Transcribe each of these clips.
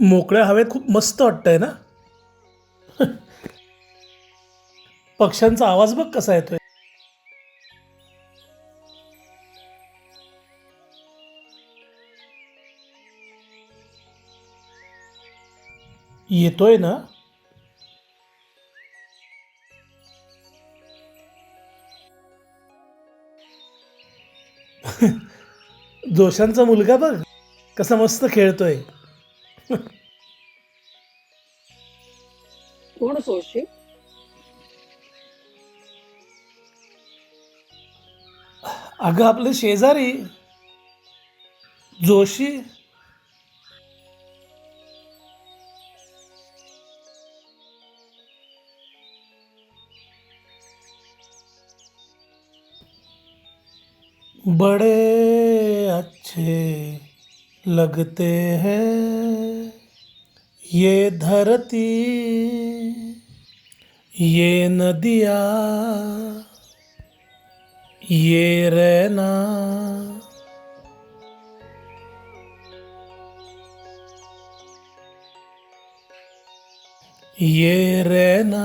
मोकळ्या हवेत खूप मस्त वाटतंय ना? पक्ष्यांचा आवाज बघ कसा येतोय. येतोय ना? जोशांचा मुलगा बघ कसा मस्त खेळतोय. कोण सोशी अगं आपले शेजारी जोशी. बड़े अच्छे लगते हैं। ये धरती ये नदिया ये रहना ये रहना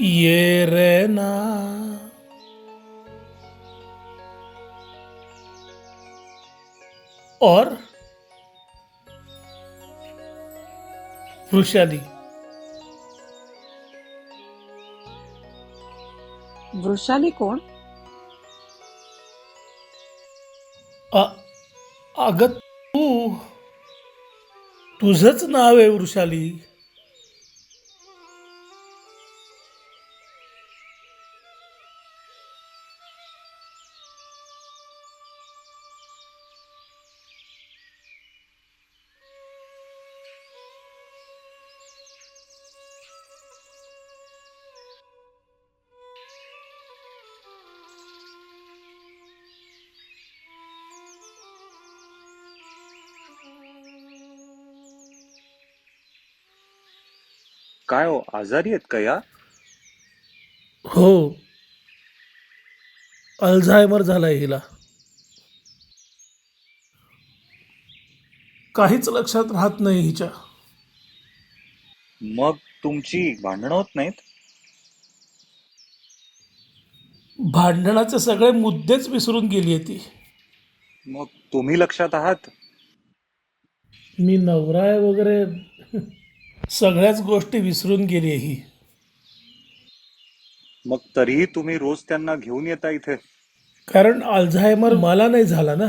ये रहना और वृषाली वृषाली कोण? अगं तू तुझंच नाव आहे वृषाली काय हो आजारी आहेत का या? हो. अल्झायमर झालाय हिला. काहीच लक्षात राहत नाही हिच्या. मग तुमची भांडणं होत नाहीत? भांडणाचे सगळे मुद्देच विसरून गेली ती. मग तुम्ही लक्षात आहात? मी नवरा आहे वगैरे. सगळ्याच गोष्टी विसरून गेली ही मग तरीही तुम्ही रोज त्यांना घेऊन येता इथे? कारण अल्झायमर मला नाही झाला ना.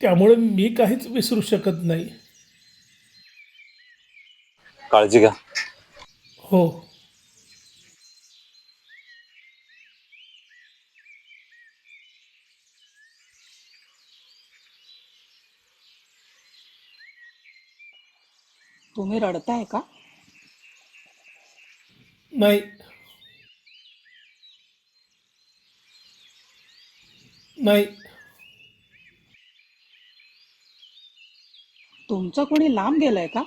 त्यामुळे मी काहीच विसरू शकत नाही. काळजी घ्या. हो. तुम्ही रडताय का? नाही. नाही. तुमचं कोणी लांब गेलंय का?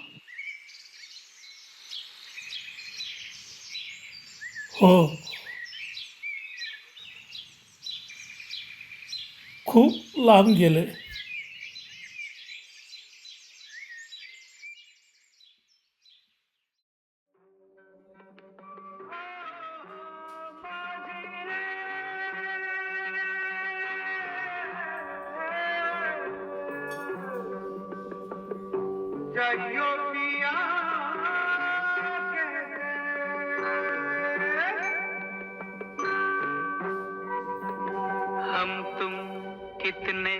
हो. खूप लांब गेले हम तुम कितने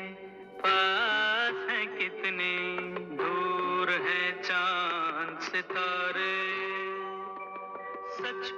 पास हैं कितने दूर हैं चाँद सितारे। सच